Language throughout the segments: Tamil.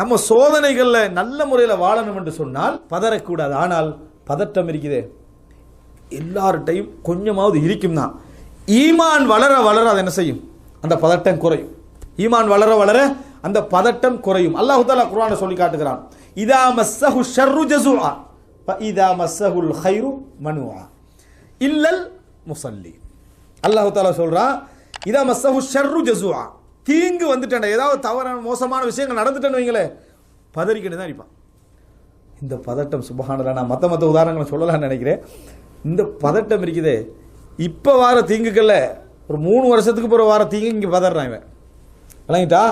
நம்ம சோதனைகளில் நல்ல முறையில் வாழணும் என்று சொன்னால் பதறக்கூடாது. ஆனால் பதட்டம் இருக்குதே எல்லார்ட்டையும் கொஞ்சமாவது இருக்கும் தான் ஈமான் வளர வளர அதை என்ன செய்யும்? அந்த பதட்டம் குறையும். ஈமான் வளர வளர அந்த பதட்டம் குறையும். அல்லாஹு தாலா குரானை சொல்லி காட்டுகிறான். இதா மஸ்ஸஹு ஷர்ரு ஜஸுஆ இதா மஸ்ஸஹுல் ஹைரு மனுஆ இல்லல் முசல்லி அல்லாஹு தாலா சொல்றான் இதா மஸ்ஸஹு ஷர்ரு ஜஸுஆ தீங்கு வந்துட்டேன் ஏதாவது தவறான மோசமான விஷயங்கள் நடந்துட்டேன்னு வைங்களேன் பதறிக்கிட்டு தான் இருப்பான். இந்த பதட்டம் சுபஹானல்லா நான் மற்ற மற்ற உதாரணங்களை சொல்லலாம்னு நினைக்கிறேன். இந்த பதட்டம் இருக்குது. இப்போ வார தீங்குக்கல்ல ஒரு மூணு வருஷத்துக்கு போகிற வார தீங்கு இங்கே பதறான் இவன். விளங்கிட்டா?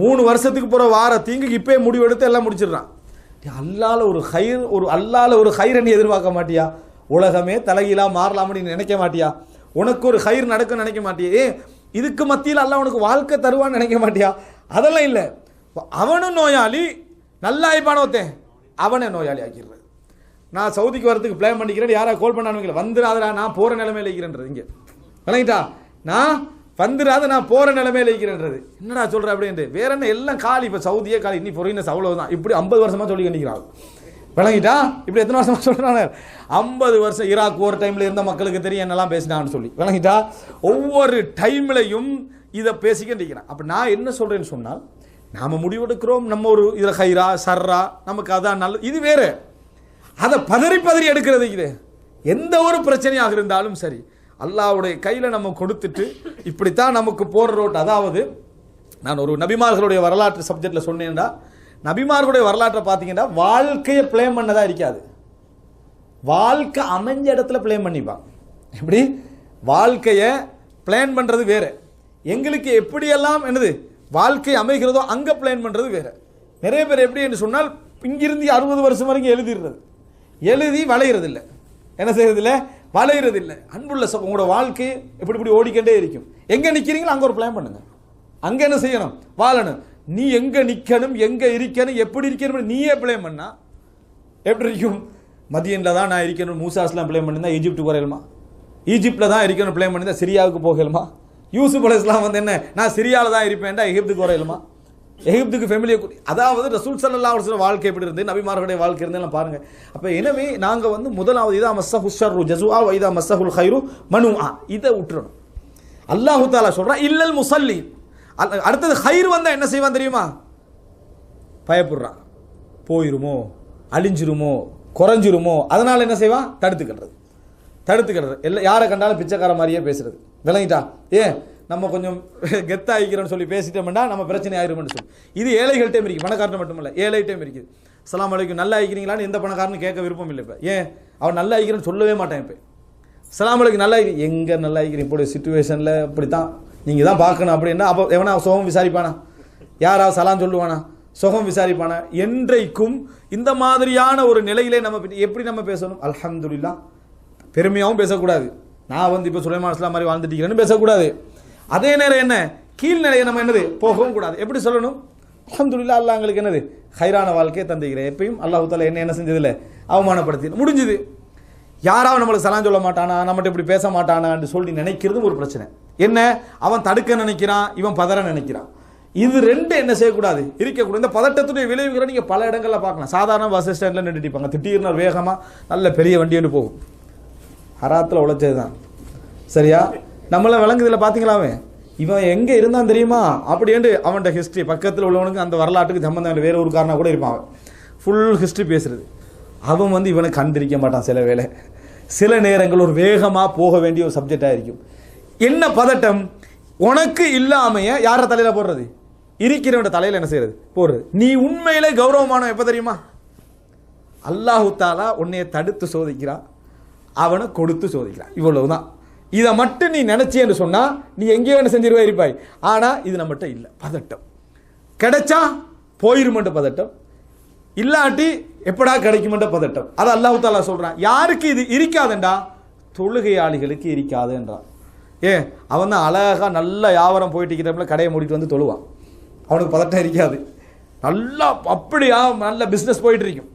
மூணு வருஷத்துக்கு போகிற வார தீங்குக்கு இப்போயே முடிவெடுத்து எல்லாம் முடிச்சிடுறான். அல்லால ஒரு ஹைர் ஒரு அல்லால ஒரு ஹைரை நீ எதிர்பார்க்க மாட்டியா? உலகமே தலைகீழாக மாறலாம் அப்படின்னு நினைக்க மாட்டியா? உனக்கு ஒரு ஹைர் நடக்கும் நினைக்க மாட்டியே? இதுக்கு மத்தியில் எல்லாம் உனக்கு வாழ்க்கை தருவான்னு நினைக்க மாட்டியா? அதெல்லாம் இல்லை. அவனும் நோயாளி நல்லா ஒருத்தன். அவனை நோயாளி ஆக்கிடுறது. நான் சவுதிக்கு வரதுக்கு பிளான் பண்ணிக்கிறேன் யாரா கால் பண்ணானுங்கள வந்துடாதடா நான் போகிற நிலைமையில் இருக்கிறேன்றது இங்கே. விளங்கிட்டா? நான் வந்துடாத நான் போகிற நிலைமையில் இருக்கிறேன்றது. என்னடா சொல்கிற அப்படின்ட்டு. வேற என்ன எல்லாம் காலி. இப்போ சவுதியே காலி. இன்னி பொறியினஸ் அவ்வளவுதான். இப்படி ஐம்பது வருஷமா சொல்லி கண்டிக்கிறாங்க. விளங்கிட்டா? இப்படி எத்தனை வருஷமா சொல்றாங்க ஐம்பது வருஷம் ஈராக் ஒரு டைமில் இருந்த மக்களுக்கு தெரியும் என்னெல்லாம் பேசினான்னு சொல்லி. விளங்கிட்டா? ஒவ்வொரு டைம்லையும் இதை பேசிக்கிட்டிருக்கிறேன் அப்போ நான் என்ன சொல்கிறேன்னு சொன்னால் நாம் முடிவெடுக்கிறோம் நம்ம ஒரு இதில் ஹைரா சர்ரா நமக்கு அதான் நல்ல இது வேற. அதை பதறி பதறி எடுக்கிறது இது. எந்த ஒரு பிரச்சனையாக இருந்தாலும் சரி அல்லாவுடைய கையில் நம்ம கொடுத்துட்டு இப்படித்தான் நமக்கு போடுற ரோட் அதாவது நான் ஒரு நபிமார்களுடைய வரலாற்று சப்ஜெக்டில் சொன்னேன்டா. நபிமார்களுடைய வரலாற்றை பார்த்தீங்கன்னா வாழ்க்கையை ப்ளேம் பண்ணதா இருக்காது. வாழ்க்கை அமைஞ்ச இடத்துல பிளேம் பண்ணிப்பான் எப்படி? வாழ்க்கையை பிளான் பண்ணுறது வேற. எங்களுக்கு எப்படியெல்லாம் என்னது வாழ்க்கை அமைகிறதோ அங்கே பிளான் பண்ணுறது வேறு. நிறைய பேர் எப்படி என்று சொன்னால் இங்கிருந்து அறுபது வருஷம் வரைக்கும் எழுதிடுறது. எழுதி வளையிறதில்லை. என்ன செய்யறதில்லை? இல்லை அன்புள்ள உங்களோட வாழ்க்கை எப்படி இப்படி ஓடிக்கொண்டே இருக்கும். எங்கே நிற்கிறீங்களோ அங்கே ஒரு பிளான் பண்ணுங்கள் அங்கே என்ன செய்யணும்? வாழணும். நீ எங்கே நிற்கணும் எங்கே இருக்கணும் எப்படி இருக்கணும் நீயே பிளான் பண்ணா. எப்படி இருக்கும்? மதியனில் தான் நான் இருக்கணும் மூசாஸ்லாம் ப்ளே பண்ணியிருந்தா ஈஜிப்டுக்கு வரையலுமா ஈஜிப்டில் தான் இருக்கணும் ப்ளே பண்ணியிருந்தா சிரியாவுக்கு போகலுமா. யூசுப் அலைஸ்லாம் வந்து என்ன நான் சிரியாவில் தான் இருப்பேன்டா எகிப்துக்கு வரையலுமா எகிப்துக்கு ஃபேமிலியை அதாவது ரசூல் சல்லா ஒரு சில வாழ்க்கை எப்படி இருந்து நபிமார்களுடைய வாழ்க்கை இருந்தெல்லாம் பாருங்கள் அப்போ எனவே நாங்கள் வந்து முதலாவது இதா மஸ்ஸஹு ஷர்ரு ஜஸுஆ வைதா இதா மஸ்ஸஹுல் ஹைரு ஆ இதை விட்டுறணும் அல்லாஹு தாலா சொல்கிறான் இல்லல் முசல்லி அடுத்தது ஹயிர் வந்தால் என்ன செய்வான் தெரியுமா? பயப்படுறான். போயிருமோ? அழிஞ்சிருமோ? குறைஞ்சிருமோ? அதனால் என்ன செய்வான்? தடுத்துக்கிறது. தடுத்துக்கிறது. எல்லாம் யாரை கண்டாலும் பிச்சைக்கார மாதிரியே பேசுறது. விளங்கிட்டா? ஏன்? நம்ம கொஞ்சம் கெத்தாயிக்கிறோம்னு சொல்லி பேசிட்டோம்னா நம்ம பிரச்சனை ஆயிரும்னு சொல்லி. இது ஏழைகள்கிட்டையும் இருக்குது பணக்காரன் மட்டுமல்ல ஏழைகிட்டையும் இருக்குது சலாம் அலைக்கும். நல்லா ஆயிக்கிறீங்களான்னு எந்த பணக்காரனு கேட்க விருப்பம் இல்லை இப்போ. ஏன்? அவன் நல்லா ஆயிக்கிறேன்னு சொல்லவே மாட்டேன் இப்போ. சலாம் அலைக்கும். நல்லா எங்கே நல்லா ஆகிக்கிறீங்க இப்படி சுச்சுவேஷனில் இப்படி தான் நீங்கள் தான் பார்க்கணும் அப்படின்னா அப்போ எவனா சுகம் விசாரிப்பானா? யாராவது சலான் சொல்லுவானா? சுகம் விசாரிப்பானா? என்றைக்கும் இந்த மாதிரியான ஒரு நிலையிலே நம்ம எப்படி நம்ம பேசணும்? அலமதுல்லா பெருமையாகவும் பேசக்கூடாது. நான் வந்து இப்போ சுலைமான் இஸ்லாம் மாதிரி வாழ்ந்துட்டு பேசக்கூடாது. அதே நேரம் என்ன? கீழ்நிலையை நம்ம என்னது? போகவும் கூடாது. எப்படி சொல்லணும்? அலமதுல்லா அல்லாஹ் எங்களுக்கு என்னது? ஹைரான வாழ்க்கையை தந்திக்கிறேன் எப்பயும் அல்லாஹு தாலா என்ன என்ன செஞ்சதில்லை? அவமானப்படுத்தி. முடிஞ்சுது. யாராவது நம்மளுக்கு சலான் சொல்ல மாட்டானா? நம்மகிட்ட இப்படி பேச மாட்டானான்னு சொல்லி நினைக்கிறதும் ஒரு பிரச்சனை. என்ன? அவன் தடுக்க நினைக்கிறான் இவன் பதற நினைக்கிறான். இது ரெண்டு என்ன செய்யக்கூடாது? இருக்கக்கூடாது. இந்த பதட்டத்துடைய விளைவுகளை நீங்கள் பல இடங்களில் பார்க்கலாம். சாதாரண பஸ் ஸ்டாண்ட்ல நின்றுட்டிப்பாங்க திடீர்னு வேகமாக நல்ல பெரிய வண்டி போகும். ஹராத்தில் உழைச்சது தான் சரியா? நம்மளை விளங்குதில் பார்த்தீங்களா இவன் எங்கே இருந்தான் தெரியுமா? அப்படின்ட்டு அவன்கிட்ட ஹிஸ்ட்ரி பக்கத்தில் உள்ளவனுக்கு அந்த வரலாற்றுக்கு சம்பந்தம் இல்லை. வேறு ஒரு காரணம் கூட இருப்பான் ஃபுல் ஹிஸ்ட்ரி பேசுறது. அவன் வந்து இவனை கண்டிருக்க மாட்டான் சில வேலை சில நேரங்கள் ஒரு வேகமாக போக வேண்டிய ஒரு சப்ஜெக்டாக இருக்கும். என்ன பதட்டம்? உனக்கு இல்லாமைய யார தலையில் போடுறது? இருக்கிறவன் தலையில் என்ன செய்யறது போடுறது நீ உண்மையிலே கௌரவமானவன் எப்போ தெரியுமா? அல்லாஹு தாலா உன்னைய தடுத்து சோதிக்கிறான் அவனை கொடுத்து சோதிக்கிறான் இவ்வளவுதான். இதை மட்டும் நீ நினைச்சேன்னு சொன்னா நீ எங்கேயோ என்ன செஞ்சிருவா இருப்பாய். ஆனா இது நம்மகிட்ட இல்லை. பதட்டம். கிடைச்சா போயிருமென்ற பதட்டம். இல்லாட்டி எப்படா கிடைக்குமென்ற பதட்டம். அது அல்லாஹு தாலா சொல்றான். யாருக்கு இது இருக்காதுண்டா? தொழுகையாளிகளுக்கு இருக்காதுன்றான். ஏன் அவன் தான் அழகாக நல்ல வியாபாரம் போயிட்டு இருக்கிறப்பல கடையை மூடிட்டு வந்து தொழுவான். அவனுக்கு பதட்டம் இருக்காது. நல்லா அப்படியா நல்ல பிஸ்னஸ் போயிட்டு இருக்கும்.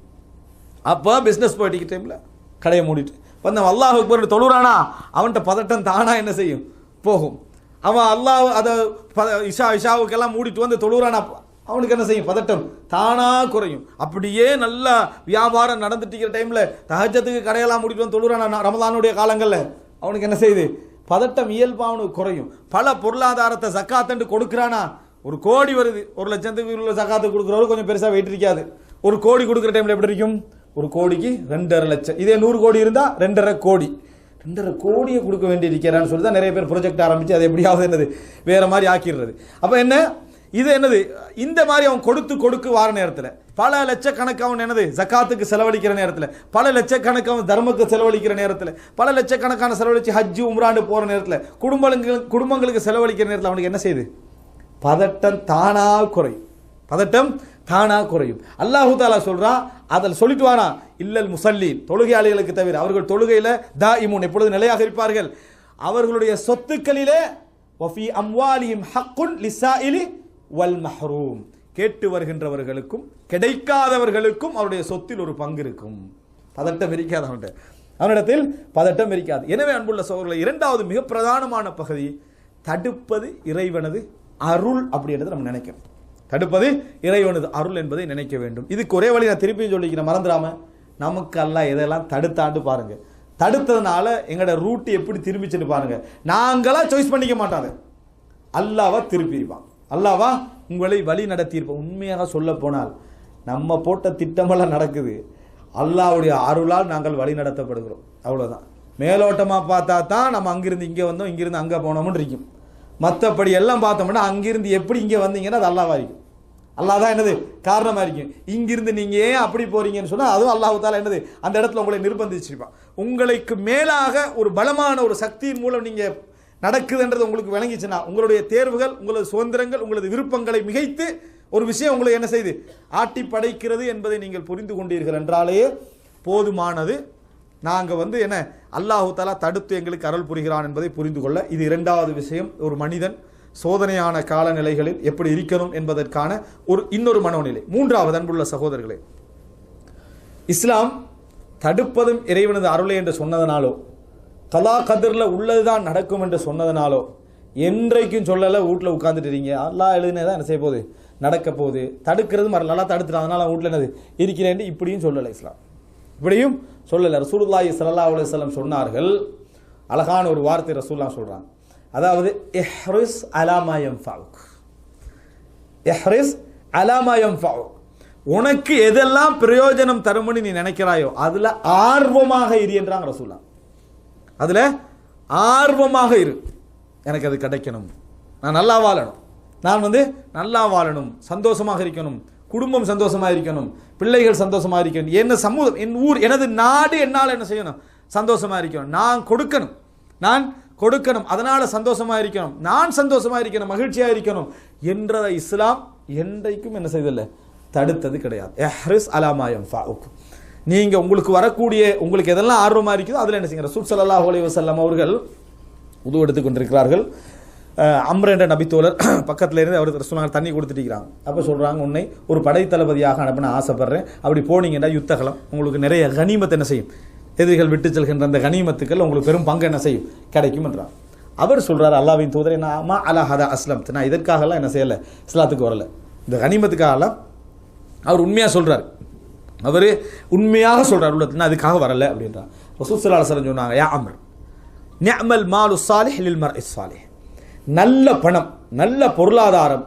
அப்போ பிஸ்னஸ் போயிட்டு டைமில் கடையை மூடிட்டு. வந்து அவன் அல்லாஹ் அக்பர் தொழுறானா அவன்கிட்ட பதட்டம் தானா என்ன செய்யும்? போகும். அவன் அல்லாஹ் அதை பத இஷா இஷாவுக்கெல்லாம் மூடிட்டு வந்து தொழுறானா அவனுக்கு என்ன செய்யும்? பதட்டம் தானா குறையும். அப்படியே நல்லா வியாபாரம் நடந்துட்டு இருக்கிற டைமில் தகஜத்துக்கு கடையெல்லாம் மூடிட்டு வந்து தொழுறானா ரமதானுடைய காலங்களில். அவனுக்கு என்ன செய்யுது பதட்டம் இயல்பாவனு குறையும். பல பொருளாதாரத்தை சக்காத்துன்ட்டு கொடுக்குறானா? ஒரு கோடி வருது. ஒரு லட்சத்துக்கு உள்ள சக்காத்து கொடுக்குறவரு கொஞ்சம் பெருசாக வெயிட் இருக்காது. ஒரு கோடி கொடுக்குற டைமில் எப்படி இருக்கும்? ஒரு கோடிக்கு ரெண்டரை லட்சம். இதே நூறு கோடி இருந்தால் ரெண்டரை கோடி. ரெண்டரை கோடியை கொடுக்க வேண்டி இருக்கிறான்னு சொல்லி தான் நிறைய பேர் ப்ரொஜெக்ட் ஆரம்பித்து அது எப்படியாவது என்னது வேறு மாதிரி ஆக்கிடுறது. அப்போ என்ன? இது என்னது? இந்த மாதிரி அவன் கொடுத்து கொடுக்கு வார நேரத்தில் பல லட்சக்கணக்கு அவன் என்னது? ஜக்காத்துக்கு செலவழிக்கிற நேரத்தில் பல லட்சக்கணக்கு அவன் தர்மக்கு செலவழிக்கிற நேரத்தில் பல லட்சக்கணக்கான செலவழித்து ஹஜ்ஜு உம்ராண்டு போகிற நேரத்தில் குடும்பங்களுக்கு குடும்பங்களுக்கு செலவழிக்கிற நேரத்தில் அவனுக்கு என்ன செய்யுது பதட்டம் தானா குறையும். பதட்டம் தானா குறையும். அல்லாஹு தாலா சொல்கிறான் அதில் சொல்லிட்டு வானா இல்லல் முசல்லீன். தொழுகையாளிகளுக்கு தவிர அவர்கள் தொழுகையில் தா இமுன் எப்பொழுது நிலையாக இருப்பார்கள்? அவர்களுடைய சொத்துக்களிலே வஃபி அம்வாலியும் ஹக்குன் லிசா இலி வல் மஹ்ரூம். கேட்டு வருகின்றவர்களுக்கும் கிடைக்காதவர்களுக்கும் அவருடைய சொத்தில் ஒரு பங்கு இருக்கும். பதட்டம் இருக்காது அவன்கிட்ட. அவனிடத்தில் பதட்டம் இருக்காது எனவே அன்புள்ள சோழர்களை இரண்டாவது மிக பிரதானமான பகுதி தடுப்பது இறைவனது அருள் அப்படின்றது நம்ம நினைக்கணும். தடுப்பது இறைவனது அருள் என்பதை நினைக்க வேண்டும். இதுக்கு ஒரே வழி நான் திருப்பியும் சொல்லிக்கிறேன் மறந்துடாம. நமக்கு அல்லாஹ் இதெல்லாம் தடுத்தாண்டு பாருங்க. தடுத்ததுனால எங்களோட ரூட் எப்படி திரும்பிச்சுட்டு பாருங்க. நாங்களாம் சாய்ஸ் பண்ணிக்க மாட்டாங்க அல்லாவா திருப்பிடுவான். அல்லாவா உங்களை வழி நடத்தியிருப்போம். உண்மையாக சொல்ல போனால் நம்ம போட்ட திட்டமெல்லாம் நடக்குது. அல்லாவுடைய அருளால் நாங்கள் வழி நடத்தப்படுகிறோம். அவ்வளோதான் மேலோட்டமாக பார்த்தா தான் நம்ம அங்கிருந்து இங்கே வந்தோம் இங்கிருந்து அங்கே போனோம்னு இருக்கும். மற்றபடி எல்லாம் பார்த்தோம்னா அங்கிருந்து எப்படி இங்கே வந்தீங்கன்னா அது அல்லாவாக இருக்கும். அல்லா தான் என்னது? காரணமாக இருக்கும். இங்கிருந்து நீங்கள் ஏன் அப்படி போகிறீங்கன்னு சொன்னால் அதுவும் அல்லாஹ் தாலா என்னது? அந்த இடத்துல உங்களை நிர்பந்திச்சிருப்பான். உங்களுக்கு மேலாக ஒரு பலமான ஒரு சக்தியின் மூலம் நீங்கள் நடக்குதுன்றது உங்களுக்கு விளங்கிச்சுன்னா உங்களுடைய தேர்வுகள் உங்களது சுதந்திரங்கள் உங்களது விருப்பங்களை மிகைத்து ஒரு விஷயம் உங்களை என்ன செய்து? ஆட்டி படைக்கிறது என்பதை நீங்கள் புரிந்து கொண்டீர்கள் என்றாலே போதுமானது. நாங்கள் வந்து என்ன அல்லாஹு தாலா தடுத்து எங்களுக்கு அருள் புரிகிறான் என்பதை புரிந்து கொள்ள. இது இரண்டாவது விஷயம். ஒரு மனிதன் சோதனையான காலநிலைகளில் எப்படி இருக்கணும் என்பதற்கான ஒரு இன்னொரு மனோநிலை. மூன்றாவது அன்புள்ள சகோதரர்களே இஸ்லாம் தடுப்பதும் இறைவனது அருளை என்று சொன்னதனாலோ கலா கதிரில் உள்ளது தான் நடக்கும் என்று சொன்னதனாலோ என்றைக்கும் சொல்லலை வீட்டில் உட்காந்துட்டு இருக்கீங்க. எழுதுனே தான் என்ன செய்ய போகுது? நடக்க போகுது. தடுக்கிறது மறு நல்லா தடுத்துட்டு அதனால் வீட்டில் என்னது? இருக்கிறேன் இப்படியும் சொல்லலை இஸ்லாம். இப்படியும் சொல்லலை. ரசூலுல்லாஹி சல்லா அலுவலம் சொன்னார்கள். அழகான ஒரு வார்த்தை ரசூல்லா சொல்கிறாங்க அதாவது எஹ்ரிஸ் அலாமா ஃபாவுக் எஹ்ரிஸ் அலாமா ஃபாவுக் உனக்கு எதெல்லாம் பிரயோஜனம் தரும்னு நீ நினைக்கிறாயோ அதில் ஆர்வமாக இரு என்றாங்க ரசூல்லா. அதில் ஆர்வமாக இரு. எனக்கு அது கிடைக்கணும். நான் நல்லா வாழணும். நான் வந்து நல்லா வாழணும். சந்தோஷமாக இருக்கணும். குடும்பம் சந்தோஷமாக இருக்கணும். பிள்ளைகள் சந்தோஷமாக இருக்கணும். என்ன சமூகம் என் ஊர் எனது நாடு என்னால் என்ன செய்யணும்? சந்தோஷமாக இருக்கணும். நான் கொடுக்கணும். நான் கொடுக்கணும். அதனால் சந்தோஷமா இருக்கணும். நான் சந்தோஷமாக இருக்கணும். மகிழ்ச்சியாக இருக்கணும். என்ற இஸ்லாம் என்றைக்கும் என்ன செய்ததில்லை? தடுத்தது கிடையாது. எஹ்ரிஸ் அலாமாயம் ஃபா நீங்க உங்களுக்கு வரக்கூடிய உங்களுக்கு எதெல்லாம் ஆர்வமா இருக்குதோ அதுல என்ன செய்யுங்க? ரசூல் ஸல்லல்லாஹு அலைஹி வசல்லம் அவர்கள் உதவு எடுத்துக் கொண்டிருக்கிறார்கள். அஹ், என்ற நபித்தோழர் பக்கத்துல இருந்து அவருக்கு சொன்னாங்க தண்ணி கொடுத்துட்டு அப்போ அப்ப சொல்றாங்க உன்னை ஒரு படை தளபதியாக அனுப்பின ஆசைப்படுறேன். அப்படி போனீங்கன்னா யுத்தகலம். உங்களுக்கு நிறைய கனிமத்தை என்ன செய்யும்? எதிரிகள் விட்டு செல்கின்ற அந்த கனிமத்துக்கள் உங்களுக்கு பெரும் பங்கு என்ன செய்யும்? கிடைக்கும் என்றார். அவர் சொல்றாரு அல்லாவின் தூதரை நான் அம்மா அலா ஹதா அஸ்லம் நான் இதற்காகலாம் என்ன செய்யலை இஸ்லாத்துக்கு வரல. இந்த கனிமத்துக்காகலாம் அவர் உண்மையாக சொல்றாரு. அவர் உண்மையாக சொல்கிறார் உள்ளத்துல அதுக்காக வரலை அப்படின்றார் ரசூல் சொன்னாங்க யா அம்ர் நிஅமல் மாலு சாலிஹ் லில் நல்ல பணம் நல்ல பொருளாதாரம்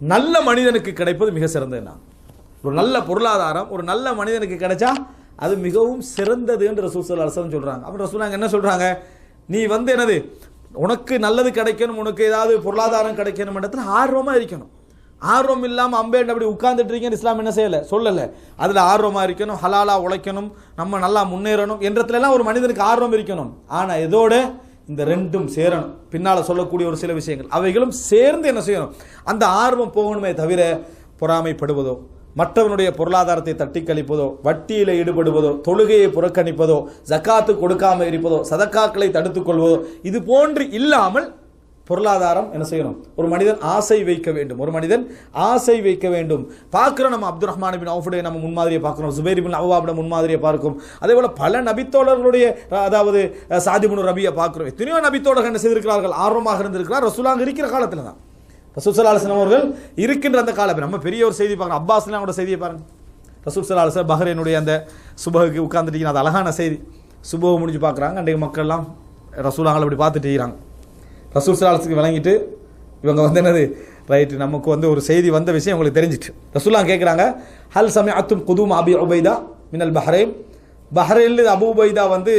நல்ல மனிதனுக்கு கிடைப்பது மிக சிறந்தது நான். ஒரு நல்ல பொருளாதாரம் ஒரு நல்ல மனிதனுக்கு கிடைச்சா அது மிகவும் சிறந்தது என்று ரசூல் ஸல்லல்லாஹு அலைஹி சொல்கிறாங்க சொல்றாங்க. ரசூலாங்க என்ன சொல்கிறாங்க நீ வந்து என்னது உனக்கு நல்லது கிடைக்கணும் உனக்கு ஏதாவது பொருளாதாரம் கிடைக்கணும் இடத்துல ஆர்வமாக இருக்கணும். ஆர்வம் இல்லாமல் அம்பேன் அப்படி உட்கார்ந்துட்டு இருக்கீங்கன்னு இஸ்லாம் என்ன செய்யலை? சொல்லலை. அதில் ஆர்வமாக இருக்கணும் ஹலாலா உழைக்கணும் நம்ம நல்லா முன்னேறணும் என்றத்துலலாம் ஒரு மனிதனுக்கு ஆர்வம் இருக்கணும். ஆனால் இதோட இந்த ரெண்டும் சேரணும். பின்னால் சொல்லக்கூடிய ஒரு சில விஷயங்கள். அவைகளும் சேர்ந்து என்ன செய்யணும்? அந்த ஆர்வம் போகணுமே தவிர பொறாமைப்படுவதோ மற்றவனுடைய பொருளாதாரத்தை தட்டி கழிப்பதோ வட்டியில் ஈடுபடுவதோ தொழுகையை புறக்கணிப்பதோ ஜக்காத்து கொடுக்காமல் இருப்பதோ சதக்காக்களை தடுத்துக்கொள்வதோ இது போன்று இல்லாமல் பொருளாதாரம் என்ன செய்யணும்? ஒரு மனிதன் ஆசை வைக்க வேண்டும். ஒரு மனிதன் ஆசை வைக்க வேண்டும். பார்க்குறோம் நம்ம அப்துல் ரஹ்மான் பின் அவுஃபுடைய நம்ம முன்மாதிரியை பார்க்குறோம். சுபைர் பின் அவ்வாபிட முன்மாதிரியை பார்க்கும். அதே போல் பல நபித்தோழர்களுடைய அதாவது சாதிமுனு ரபியை பார்க்குறோம். எத்தனையோ நபித்தோழர்கள் என்ன செய்திருக்கிறார்கள்? ஆர்வமாக இருந்திருக்கிறார். ரசூலாங்க இருக்கிற காலத்தில் தான். ரசூல் அலசன் அவர்கள் இருக்கின்ற அந்த காலத்தில். நம்ம பெரிய ஒரு செய்தி பார்க்கணும். அப்பாஸ்லாம் கூட செய்தியை பாருங்க. ரசூல் அலசன் அலுவலம் பஹ்ரைனுடைய அந்த சுபகுக்கு உட்காந்துட்டீங்கன்னா அது அழகான செய்தி. சுபகம் முடிஞ்சு பார்க்குறாங்க. அன்றைக்கு மக்கள்லாம் ரசூலாங்களை அப்படி பார்த்துட்டு இருக்கிறாங்க. ரசூல் சலாலத்துக்கு விளங்கிட்டு இவங்க வந்து என்னது? ரைட்டு நமக்கு வந்து ஒரு செய்தி வந்த விஷயம் உங்களுக்கு தெரிஞ்சிட்டு ரசூலாம் கேட்குறாங்க ஹல் சமய அத்தும் குதும் அபி உபைதா மினல் பஹ்ரைன்? பஹ்ரைனில் அபு உபைதா வந்து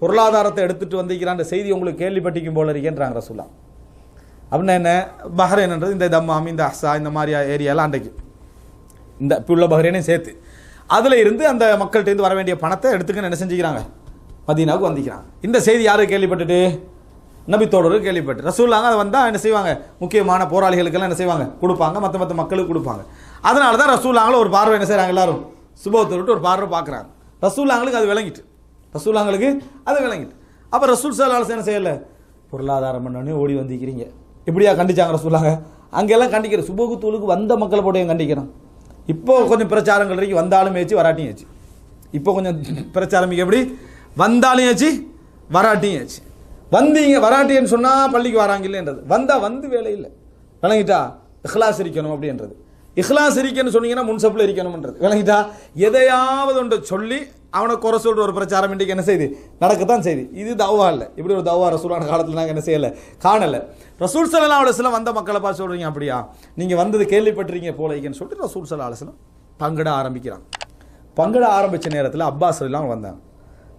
பொருளாதாரத்தை எடுத்துட்டு வந்திருக்கிறான்ற செய்தி உங்களுக்கு கேள்விப்பட்டிக்கும் போல இருக்கேன்றாங்க ரசூலா அப்படின்னா என்ன? பஹ்ரைன்ன்றது இந்த தம்மாம் இந்த அஹ்சா இந்த மாதிரி ஏரியாலாம் அன்றைக்கு. இந்த இப்போ உள்ள பஹ்ரைனையும் சேர்த்து. அதில் இருந்து அந்த மக்கள்கிட்டேருந்து வர வேண்டிய பணத்தை எடுத்துக்கன்னு என்ன செஞ்சுக்கிறாங்க? மதீனாவுக்கு வந்திக்கிறாங்க இந்த செய்தி யாரு கேள்விப்பட்டுட்டு? நபித்தோடரு கேள்விப்பட்டு. ரசூல்லாங்க அதை வந்தால் என்ன செய்வாங்க? முக்கியமான போராளிகளுக்கெல்லாம் என்ன செய்வாங்க? கொடுப்பாங்க. மற்ற மற்ற மக்களுக்கு கொடுப்பாங்க. அதனால தான் ரசூல்லாங்களும் ஒரு பார்வை என்ன செய்கிறாங்க எல்லாரும்? சுபத்தை விட்டு ஒரு பார்வை பார்க்குறாங்க. ரசூல்லாங்களுக்கு அது விளங்கிட்டு. ரசூல்லாங்களுக்கு அது விளங்கிட்டு. அப்போ ரசூல் சலாஸ் என்ன செய்யலை? பொருளாதாரம் பண்ணோடனே ஓடி வந்திருக்கிறீங்க. இப்படியா கண்டிச்சாங்க ரசூல்லாங்க அங்கெல்லாம் கண்டிக்கிற சுபகு தூளுக்கு வந்த மக்களை போட்டு கண்டிக்கிறோம் இப்போ கொஞ்சம் பிரச்சாரங்கள் வரைக்கும் வந்தாலும் ஏச்சு வராட்டியும் ஏச்சு. இப்போ கொஞ்சம் பிரச்சாரம் எப்படி? வந்தாலும் ஏச்சு வராட்டியும் ஏச்சு. வந்தீங்க வராட்டின்னு சொன்னால் பள்ளிக்கு வராங்க இல்லைன்றது வந்தால் வந்து வேலை இல்லை. விளங்கிட்டா இஹ்லாஸ் இருக்கணும் அப்படின்றது. இஹ்லாஸ் இருக்கன்னு சொன்னீங்கன்னா முன்சப்பில் இருக்கணும்ன்றது. விளங்கிட்டா எதையாவது ஒன்று சொல்லி அவனை குறை சொல்கிற ஒரு பிரச்சாரம் இன்றைக்கு என்ன செய்யுது நடக்கத்தான் செய்யுது இது தவா இல்லை. இப்படி ஒரு தவா ரசூலான காலத்தில் நாங்கள் என்ன செய்யலை? காணலை. ரசூல் சல்லா அலுவலம் வந்த மக்களை பார்த்து சொல்கிறீங்க அப்படியா? நீங்கள் வந்தது கேள்விப்பட்டிருக்கீங்க போலைக்குன்னு சொல்லிட்டு ரசூல் சல்லா அலுவலம் பங்கிட ஆரம்பிக்கிறான். பங்கிட ஆரம்பித்த நேரத்தில் அப்பாஸ் எல்லாம் வந்தாங்க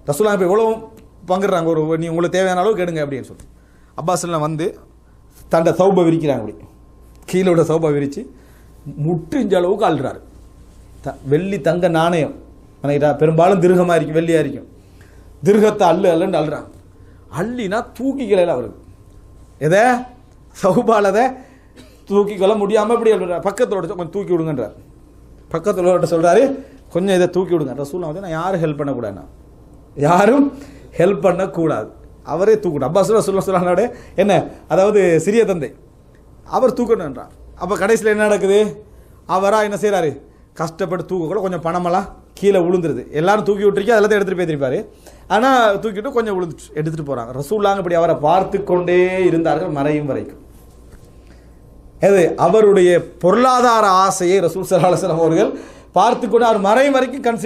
ரசூலா இப்போ எவ்வளோ பங்குறாங்க ஒரு நீ உங்களுக்கு தேவையான அளவு கெடுங்க அப்படின்னு சொல்லிட்டு அப்பாஸ் வந்து தண்டை சௌபை விரிக்கிறாங்க அப்படி. கீழே விட சௌபை விரித்து முட்டிஞ்ச அளவுக்கு அழுறாரு த வெள்ளி தங்க நாணயம். நினைக்கிட்டா பெரும்பாலும் திருகமாக இருக்கும் வெள்ளியாக இருக்கும் திருகத்தை அள்ளு அல்லுன்னு அள்ளுறாங்க. அள்ளினா தூக்கிக்கலையில் அவருக்கு எதை? சௌபாலதை தூக்கிக்கொள்ள முடியாமல் இப்படி அழுறாரு பக்கத்தோட கொஞ்சம் தூக்கி விடுங்கன்றார். பக்கத்தில் சொல்கிறாரு கொஞ்சம் இதை தூக்கி விடுங்க. ரசூலா வந்து நான் யாரும் ஹெல்ப் பண்ணக்கூடாதுண்ணா. யாரும் ஹெல்ப் பண்ணக்கூடாது. அவரே தூக்கணும். அப்பா சொல்ல சொல்ல சொல்லானோட என்ன? அதாவது சிறிய தந்தை. அவர் தூக்கணுன்றார் அப்போ கடைசியில் என்ன நடக்குது? அவரா என்ன செய்கிறாரு கஷ்டப்பட்டு தூக்கக்கூட கொஞ்சம் பணமெல்லாம் கீழே விழுந்துருது எல்லாரும் தூக்கி விட்டுருக்கி அதெல்லாம் எடுத்துகிட்டு போயிருப்பாரு ஆனால் தூக்கிட்டு கொஞ்சம் விழுந்துச்சு எடுத்துகிட்டு போகிறாங்க ரசூல்லாங்க இப்படி அவரை பார்த்து கொண்டே இருந்தார்கள் மறையும் வரைக்கும். அது அவருடைய பொருளாதார ஆசையை ரசூல் சலாஹலம் அவர்கள் பார்த்து கூட அவர் மறையும் வரைக்கும் கண்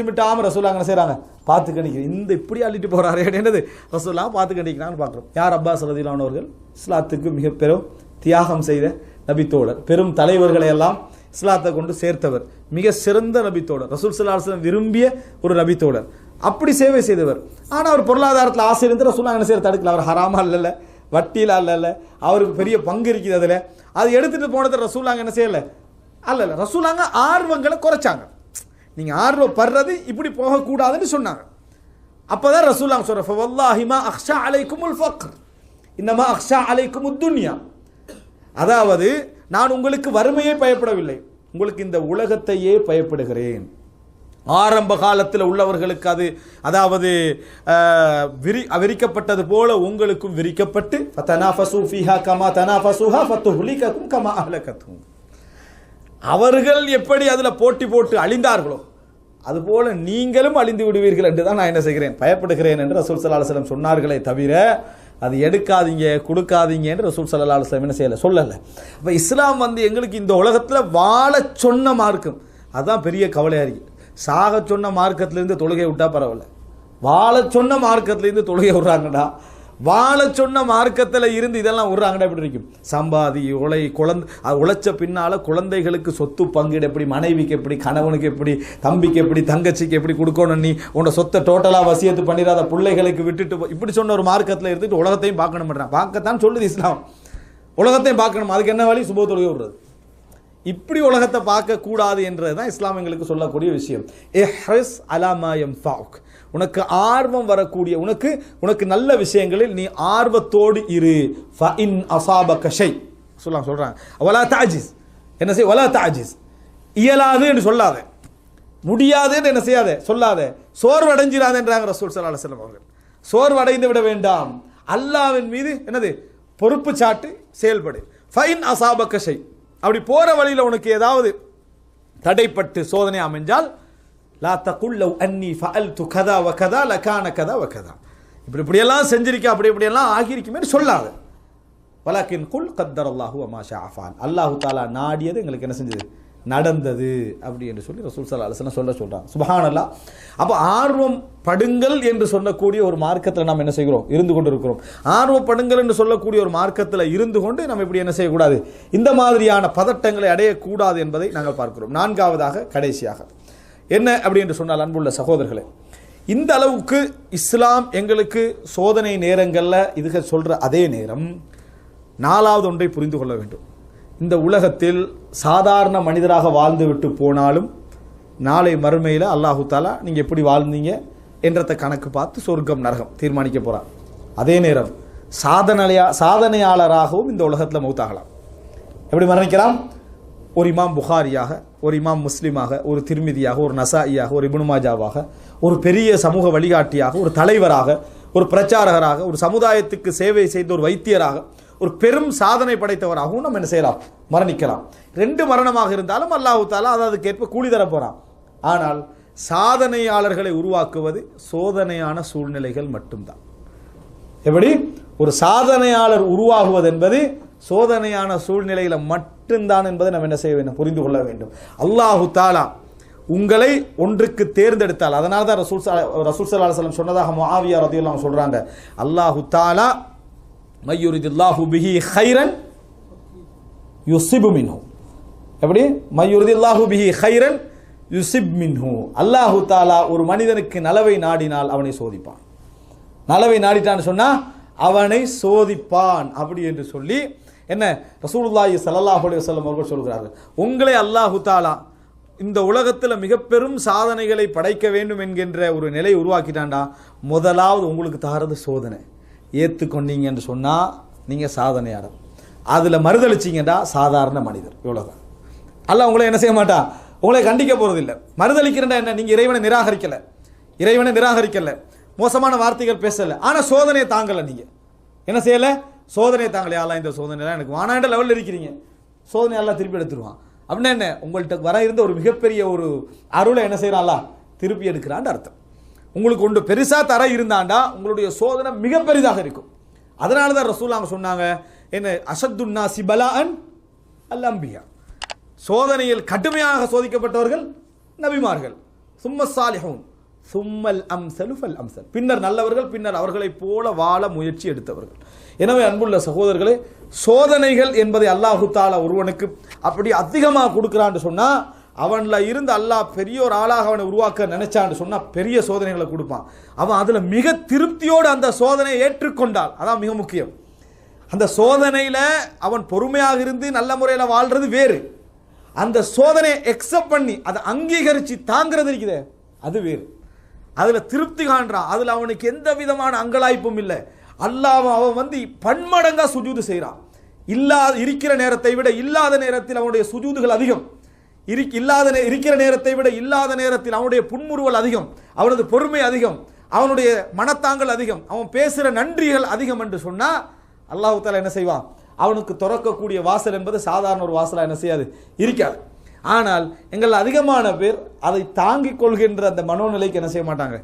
ரசூலா அங்கே செய்கிறாங்க பார்த்து கணிக்கிறேன் இந்த இப்படி அள்ளிட்டு போகிறாரு என்னது? ரசூலா பார்த்து கணிக்கிறான்னு பார்க்குறோம். யார் அப்பாஸ் ரதிலானவர்கள் இஸ்லாத்துக்கு மிக பெரும் தியாகம் செய்த நபித்தோழர் பெரும் தலைவர்களை எல்லாம் இஸ்லாத்தை கொண்டு சேர்த்தவர். மிக சிறந்த நபித்தோழர் ரசூல் சல்லாஹம் விரும்பிய ஒரு நபித்தோழர் அப்படி சேவை செய்தவர். ஆனால் அவர் பொருளாதாரத்தில் ஆசை இருந்து ரசூலா என்ன செய்ய தடுக்கல. அவர் ஹராமா இல்லைல்ல வட்டியில் அல்ல அவருக்கு பெரிய பங்கு இருக்குது அதில். அது எடுத்துகிட்டு போனதை ரசூலாங்க என்ன செய்யலை? அல்ல இல்லை ரசூலாங்க ஆர்வங்களை குறைச்சாங்க. நீங்கள் ஆர்வப்படுறது இப்படி போகக்கூடாதுன்னு சொன்னாங்க. அப்போ தான் ரசூலாங்க சொல்கிற ஃபவல்லாஹிமா அக்ஷா அலைக்குமுல் ஃபக்ர். இன்னமா அக்ஷா அலைக்கும் உத்துன்யா அதாவது நான் உங்களுக்கு வறுமையே பயப்படவில்லை. உங்களுக்கு இந்த உலகத்தையே பயப்படுகிறேன். ஆரம்ப காலத்தில் உள்ளவர்களுக்கு அது அதாவது விரி விரிக்கப்பட்டது போல உங்களுக்கும் விரிக்கப்பட்டு ஃபதனாஃபஸு ஃபீஹா கமா தனாஃபஸுஹா ஃபத்துஹ்லிகக்கும் கமா அஹ்லகத்தும் அவர்கள் எப்படி அதில் போட்டி போட்டு அழிந்தார்களோ அதுபோல நீங்களும் அழிந்து விடுவீர்கள் என்று தான் நான் என்ன செய்கிறேன் பயப்படுகிறேன் என்று ரசூல் சல்லா அலுவலம் சொன்னார்களே தவிர அது எடுக்காதீங்க கொடுக்காதீங்க என்று ரசூல் சல்லா அலுவலம் என்ன செய்யலை சொல்லலை. அப்போ இஸ்லாம் வந்து எங்களுக்கு இந்த உலகத்தில் வாழ சொன்ன மார்க்கம் அதுதான் பெரிய கவலையாக இருக்குது சாக சொன்ன மார்க்கத்திலேருந்து தொழுகை விட்டால் பரவாயில்ல. வாழ சொன்ன மார்க்கத்திலேருந்து தொழுகை விடுறாங்கடா. வாழ சொன்ன மார்க்கத்தில் இருந்து இதெல்லாம் விடுறாங்கடா எப்படி இருக்கும்? சம்பாதி உழை குழந்தை அது உழைச்ச பின்னால குழந்தைகளுக்கு சொத்து பங்கீடு எப்படி மனைவிக்கு எப்படி கணவனுக்கு எப்படி தம்பிக்கு எப்படி தங்கச்சிக்கு எப்படி கொடுக்கணும் நீ? உன்னோட சொத்தை டோட்டலாக வசியத்து பண்ணிடாத பிள்ளைகளுக்கு விட்டுட்டு இப்படி சொன்ன ஒரு மார்க்கத்தில் இருந்துட்டு உலகத்தையும் பார்க்கணும் பார்க்கத்தான் சொல்லுது இஸ்லாம். உலகத்தையும் பார்க்கணும். அதுக்கு என்ன வழி? சுப விடுறது இப்படி உலகத்தை பார்க்க கூடாது என்றது தான் இஸ்லாம் எங்களுக்கு சொல்லக்கூடிய விஷயம். இஹ்ரிஸ் அலாமா ஃபாக் உனக்கு ஆர்வம் வரக்கூடிய உனக்கு உனக்கு நல்ல விஷயங்களில் நீ ஆர்வத்தோடு இரு. ஃபஇன் அசாப கஷை சொல்லலாம் சொல்கிறாங்க வலா தாஜிஸ் என்ன செய் வலா தாஜிஸ் இயலாது என்று சொல்லாத. முடியாது என்று என்ன செய்யாத சொல்லாத. சோர்வடைஞ்சிராத என்றாங்க ரசூல் சல்லா அலுவலம் அவர்கள். சோர்வடைந்து விட வேண்டாம். அல்லாவின் மீது என்னது பொறுப்பு சாட்டு செயல்படு ஃபைன் அசாப கஷை அப்படி போற வழியில் உனக்கு ஏதாவது தடைப்பட்டு சோதனை அமைஞ்சால் லா தகுல் அன்னி அன்னி ஃபஅல்து கதா வ கதா லகான கதா வ கதா. இப்படி இப்படியெல்லாம் செஞ்சிருக்க அப்படி இப்படியெல்லாம் ஆகியிருக்குமே சொல்லாது. வலாக்கின் குல் கத்தர் அல்லாஹு அமாஷா அஃபான். அல்லாஹு தாலா நாடியது எங்களுக்கு என்ன செஞ்சது? நடந்தது அப்படி என்று சொல்லி ரசூல் சல்லா அலுவலம் சொல்ல சொல்றாங்க. சுபஹானல்லா. அப்போ ஆர்வம் படுங்கள் என்று சொல்லக்கூடிய ஒரு மார்க்கத்தில் நாம் என்ன செய்கிறோம்? இருந்து கொண்டு இருக்கிறோம் ஆர்வப்படுங்கள் என்று சொல்லக்கூடிய ஒரு மார்க்கத்தில் இருந்து கொண்டு நம்ம இப்படி என்ன செய்யக்கூடாது? இந்த மாதிரியான பதட்டங்களை அடையக்கூடாது என்பதை நாங்கள் பார்க்கிறோம். நான்காவதாக கடைசியாக. என்ன அப்படி என்று சொன்னால் அன்புள்ள சகோதரர்களே இந்த அளவுக்கு இஸ்லாம் எங்களுக்கு சோதனை நேரங்களில் இதுக சொல்கிற அதே நேரம் நாலாவது ஒன்றை புரிந்து கொள்ள வேண்டும். இந்த உலகத்தில் சாதாரண மனிதராக வாழ்ந்துவிட்டு போனாலும் நாளை மறுமையில் அல்லாஹு தாலா நீங்கள் எப்படி வாழ்ந்தீங்க என்றத கணக்கு பார்த்து சொர்க்கம் நரகம் தீர்மானிக்க போகிறான் அதே நேரம் சாதனையா சாதனையாளராகவும் இந்த உலகத்தில் மௌத்தாகலாம். எப்படி மரணிக்கலாம்? ஒரு இமாம் புகாரியாக ஒரு இமாம் முஸ்லீமாக ஒரு திருமிதியாக ஒரு நசாயியாக ஒரு இபுனுமாஜாவாக ஒரு பெரிய சமூக வழிகாட்டியாக ஒரு தலைவராக ஒரு பிரச்சாரகராக ஒரு சமுதாயத்துக்கு சேவை செய்த ஒரு வைத்தியராக ஒரு பெரும் சாதனை படைத்தவராகவும் நம்ம என்ன செய்யலாம்? மரணிக்கலாம். ரெண்டு மரணமாக இருந்தாலும் அல்லாஹு தாலா அது கூலி தர போகிறான் ஆனால் சாதனையாளர்களை உருவாக்குவது சோதனையான சூழ்நிலைகள் மட்டும்தான். எப்படி? ஒரு சாதனையாளர் உருவாகுவது என்பது சோதனையான சூழ்நிலையில மட்டும்தான் என்பதை நம்ம என்ன செய்ய வேண்டும்? புரிந்து கொள்ள வேண்டும். அல்லாஹு தாலா உங்களை ஒன்றுக்கு தேர்ந்தெடுத்தால் அதனால தான் ரசூல் ரசூல் சல்லா சொன்னதாக மாவியார் ரதியுல்லாம் சொல்றாங்க. அல்லாஹு தாலா மையுரிதில்லாஹு பிஹி ஹைரன் யுசிபு மின்ஹு. எப்படி? மையுரிதில்லாஹு பிஹி ஹைரன் யுசிப் மின்ஹு. அல்லாஹு தாலா ஒரு மனிதனுக்கு நலவை நாடினால் அவனை சோதிப்பான். நலவை நாடிட்டான்னு சொன்னா அவனை சோதிப்பான் அப்படி என்று சொல்லி என்ன ரசூலுல்லாஹி ஸல்லல்லாஹு அலைஹி வஸல்லம் அவர்கள் சொல்கிறார்கள். உங்களை அல்லாஹு தாலா இந்த உலகத்தில் மிக பெரும் சாதனைகளை படைக்க வேண்டும் என்கின்ற ஒரு நிலை உருவாக்கிட்டான்டா. முதலாவது உங்களுக்கு தாரது சோதனை. ஏற்றுக்கொண்டீங்கன்னு சொன்னால் நீங்கள் சாதனையாளர். அதில் மறுதளிச்சிங்கன்னா சாதாரண மனிதர். இவ்வளோதான் அல்ல உங்களை என்ன செய்ய மாட்டான்? உங்களை கண்டிக்க போகிறதில்லை மறுதளிக்கிறேன்னா என்ன? நீங்கள் இறைவனை நிராகரிக்கலை. இறைவனை நிராகரிக்கலை. மோசமான வார்த்தைகள் பேசலை. ஆனால் சோதனையை தாங்கலை நீங்கள் என்ன செய்யலை? சோதனையை தாங்கலை. ஆளா இந்த சோதனைலாம் எனக்கு வானாண்ட லெவலில் இருக்கிறீங்க. சோதனை எல்லாம் திருப்பி எடுத்துருவான். அப்படின்னா என்ன? உங்கள்கிட்ட வர இருந்த ஒரு மிகப்பெரிய ஒரு அருளை என்ன செய்கிறான்லா திருப்பி எடுக்கிறான்னு அர்த்தம். உங்களுக்கு ஒன்று பெருசாக தர இருந்தாண்டா உங்களுடைய சோதனை மிக பெரிதாக இருக்கும். அதனால தான் ரசூல் அவங்க சொன்னாங்க என்ன அசத்துன்னா சிபலா அன் அல்லம்பியா சோதனையில் கடுமையாக சோதிக்கப்பட்டவர்கள் நபிமார்கள். சும்ம சாலிஹூன் சும்மல் அம்சலு ஃபல் அம்சல். பின்னர் நல்லவர்கள் பின்னர் அவர்களைப் போல வாழ முயற்சி எடுத்தவர்கள். எனவே அன்புள்ள சகோதரர்களே சோதனைகள் என்பதை அல்லாஹு தாலா ஒருவனுக்கு அப்படி அதிகமாக கொடுக்குறான்னு சொன்னால் அவனில் இருந்து அல்லாஹ் பெரிய ஒரு ஆளாக அவனை உருவாக்க நினைச்சான்னு சொன்னால் பெரிய சோதனைகளை கொடுப்பான். அவன் அதில் மிக திருப்தியோடு அந்த சோதனையை ஏற்றுக்கொண்டால். அதான் மிக முக்கியம். அந்த சோதனையில் அவன் பொறுமையாக இருந்து நல்ல முறையில் வாழ்றது வேறு. அந்த சோதனையை எக்ஸப்ட் பண்ணி அதை அங்கீகரித்து தாங்கிறது இருக்குதே. அது வேறு. அதில் திருப்தி காண்றான் அதில் அவனுக்கு எந்த விதமான அங்கலாய்ப்பும் இல்லை. அல்லாஹ் அவன் வந்து பன்மடங்காக சுஜூது செய்கிறான் இல்லாத இருக்கிற நேரத்தை விட இல்லாத நேரத்தில் அவனுடைய சுஜூதுகள் அதிகம். இரு இல்லாத இருக்கிற நேரத்தை விட இல்லாத நேரத்தில் அவனுடைய புன்முறுவல் அதிகம் அவனது பொறுமை அதிகம் அவனுடைய மனத்தாங்கல் அதிகம் அவன் பேசுகிற நன்றிகள் அதிகம் என்று சொன்னால் அல்லாஹ் தாலா என்ன செய்வான் அவனுக்கு திறக்கக்கூடிய வாசல் என்பது சாதாரண ஒரு வாசலாக என்ன செய்யாது? இருக்காது. ஆனால் எங்கள் அதிகமான பேர் அதை தாங்கிக் கொள்கின்ற அந்த மனோநிலைக்கு என்ன செய்ய மாட்டாங்க?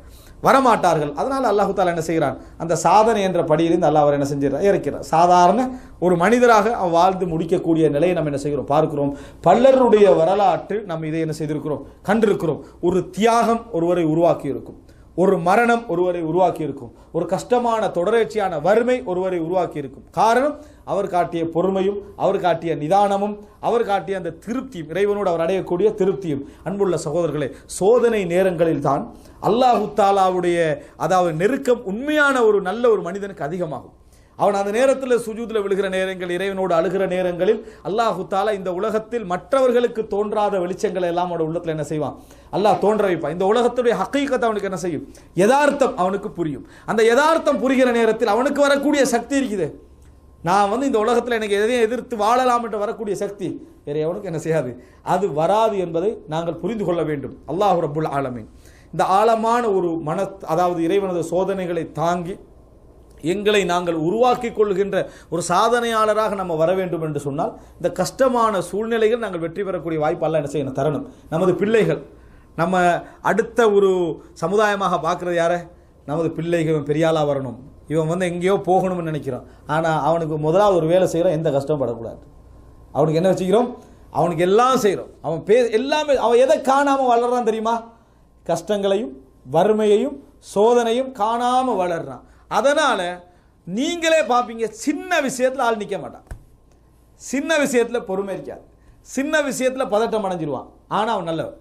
வரமாட்டார்கள். அதனால் அல்லாஹு தாலா என்ன செய்கிறான்? அந்த சாதனை என்ற படியிலிருந்து அல்லாஹ் அவர் என்ன செஞ்சிடறான்? இறக்கிறார் சாதாரண ஒரு மனிதராக அவன் வாழ்ந்து முடிக்கக்கூடிய நிலையை நம்ம என்ன செய்கிறோம்? பார்க்கிறோம். பல்லருடைய வரலாற்று நம்ம இதை என்ன செய்திருக்கிறோம்? கண்டிருக்கிறோம். ஒரு தியாகம் ஒருவரை உருவாக்கி இருக்கும் ஒரு மரணம் ஒருவரை உருவாக்கி இருக்கும் ஒரு கஷ்டமான தொடர்ச்சியான வறுமை ஒருவரை உருவாக்கி இருக்கும் காரணம் அவர் காட்டிய பொறுமையும் அவர் காட்டிய நிதானமும் அவர் காட்டிய அந்த திருப்தியும் இறைவனோடு அவர் அடையக்கூடிய திருப்தியும். அன்புள்ள சகோதரர்களே சோதனை நேரங்களில் தான் அல்லாஹு தாலாவுடைய அதாவது நெருக்கம் உண்மையான ஒரு நல்ல ஒரு மனிதனுக்கு அதிகமாகும். அவன் அந்த நேரத்தில் சுஜூதில் விழுகிற நேரங்கள் இறைவனோடு அழுகிற நேரங்களில் அல்லாஹு தாலா இந்த உலகத்தில் மற்றவர்களுக்கு தோன்றாத வெளிச்சங்களை எல்லாம் அவனோட உள்ளத்தில் என்ன செய்வான்? அல்லாஹ் தோன்ற வைப்பான். இந்த உலகத்துடைய ஹக்கீக்கத்தை அவனுக்கு என்ன செய்யும்? யதார்த்தம் அவனுக்கு புரியும். அந்த யதார்த்தம் புரிகிற நேரத்தில் அவனுக்கு வரக்கூடிய சக்தி இருக்குது. நான் வந்து இந்த உலகத்தில் எனக்கு எதையும் எதிர்த்து வாழலாம் என்று வரக்கூடிய சக்தி வேறு எவனுக்கு என்ன செய்யாது. அது வராது என்பதை நாங்கள் புரிந்து கொள்ள வேண்டும். அல்லாஹ் ரபுல் ஆலமின். இந்த ஆழமான ஒரு மன அதாவது இறைவனது சோதனைகளை தாங்கி எங்களை நாங்கள் உருவாக்கி கொள்கின்ற ஒரு சாதனையாளராக நம்ம வர வேண்டும் என்று சொன்னால் இந்த கஷ்டமான சூழ்நிலைகள் நாங்கள் வெற்றி பெறக்கூடிய வாய்ப்பெல்லாம் என்ன செய்யணும் தரணும். நமது பிள்ளைகள் நம்ம அடுத்த ஒரு சமுதாயமாக பார்க்குறது யாரை? நமது பிள்ளைகள் பெரியாளாக வரணும். இவன் வந்து எங்கேயோ போகணும்னு நினைக்கிறான். ஆனால் அவனுக்கு முதலாவது ஒரு வேலை செய்கிறோம் எந்த கஷ்டமும் படக்கூடாது அவனுக்கு என்ன வச்சுக்கிறோம் அவனுக்கு எல்லாம் செய்கிறோம். அவன் பே எல்லாமே அவன் எதை காணாமல் வளர்றான் தெரியுமா? கஷ்டங்களையும் வறுமையையும் சோதனையும் காணாமல் வளர்றான். அதனால் நீங்களே பார்ப்பீங்க சின்ன விஷயத்தில் ஆள் நிற்க மாட்டான். சின்ன விஷயத்தில் பொறுமை இருக்காது. சின்ன விஷயத்தில் பதட்டம் அடைஞ்சிருவான். ஆனால் அவன் நல்லவர்.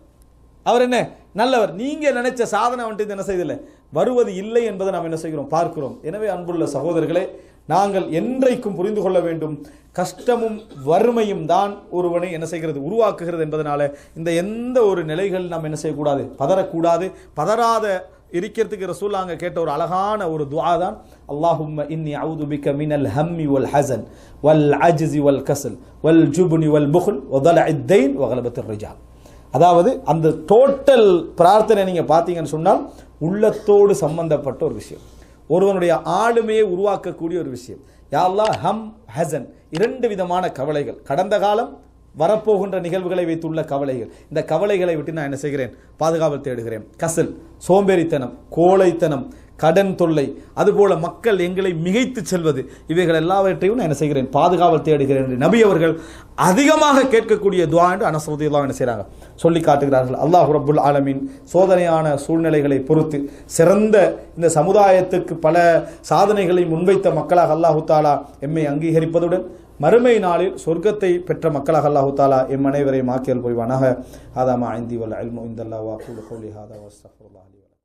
அவர் என்ன? நல்லவர். நீங்கள் நினைச்ச சாதனை வந்துட்டு என்ன செய்தில்லை? வருவது இல்லை என்பதை நாம் என்ன செய்கிறோம்? பார்க்கிறோம். எனவே அன்புள்ள சகோதரர்களே நாங்கள் என்றைக்கும் புரிந்து கொள்ள வேண்டும். கஷ்டமும் வறுமையும் தான் ஒருவனை என்ன செய்கிறது? உருவாக்குகிறது என்பதனால இந்த எந்த ஒரு நிலைகள் நாம் என்ன செய்யக்கூடாது? பதறக்கூடாது. பதறாத இருக்கிறதுக்கு ரசூல் அங்கே கேட்ட ஒரு அழகான ஒரு துவா தான் அல்லாஹும் இன்னி அவுது பிக்க மினல் ஹம்மி வல் ஹசன் வல் அஜிசி வல் கசல் வல் ஜுபுனி வல் புகுல் ஒதல் தலஇத் தைன் ரிஜால். அதாவது அந்த டோட்டல் பிரார்த்தனை நீங்கள் பார்த்தீங்கன்னு சொன்னால் உள்ளத்தோடு சம்பந்தப்பட்ட ஒரு விஷயம். ஒருவனுடைய ஆளுமையை உருவாக்கக்கூடிய ஒரு விஷயம். யாழ்லா ஹம் ஹசன் இரண்டு விதமான கவலைகள். கடந்த காலம் வரப்போகின்ற நிகழ்வுகளை வைத்துள்ள கவலைகள். இந்த கவலைகளை விட்டு நான் என்ன செய்கிறேன்? பாதுகாவல் தேடுகிறேன். கசல் சோம்பேறித்தனம் கோழைத்தனம் கடன் தொல்லை அதுபோல மக்கள் எங்களை மிகைத்து செல்வது இவைகள் எல்லாவற்றையும் நான் என்ன செய்கிறேன்? பாதுகாவல் தேடுகிறேன் என்று நபி அவர்கள் அதிகமாக கேட்கக்கூடிய துவா என்று அனசரதியெல்லாம் என்ன செய்கிறாங்க. சொல்லி காட்டுகிறார்கள். அல்லாஹ் ரபுல் ஆலமீன் சோதனையான சூழ்நிலைகளை பொறுத்து சிறந்த இந்த சமுதாயத்துக்கு பல சாதனைகளை முன்வைத்த மக்களாக அல்லாஹு தாலா எம்மை அங்கீகரிப்பதுடன் மறுமை நாளில் சொர்க்கத்தை பெற்ற மக்களாக அல்லாஹு தாலா எம் அனைவரையும் ஆக்கியல் புரிவானாக. ஆதாமா ஐந்தி வல் அல்மு இந்தல்லா வாக்குல் ஹாதா வஸ்தஃபுல்லாஹ்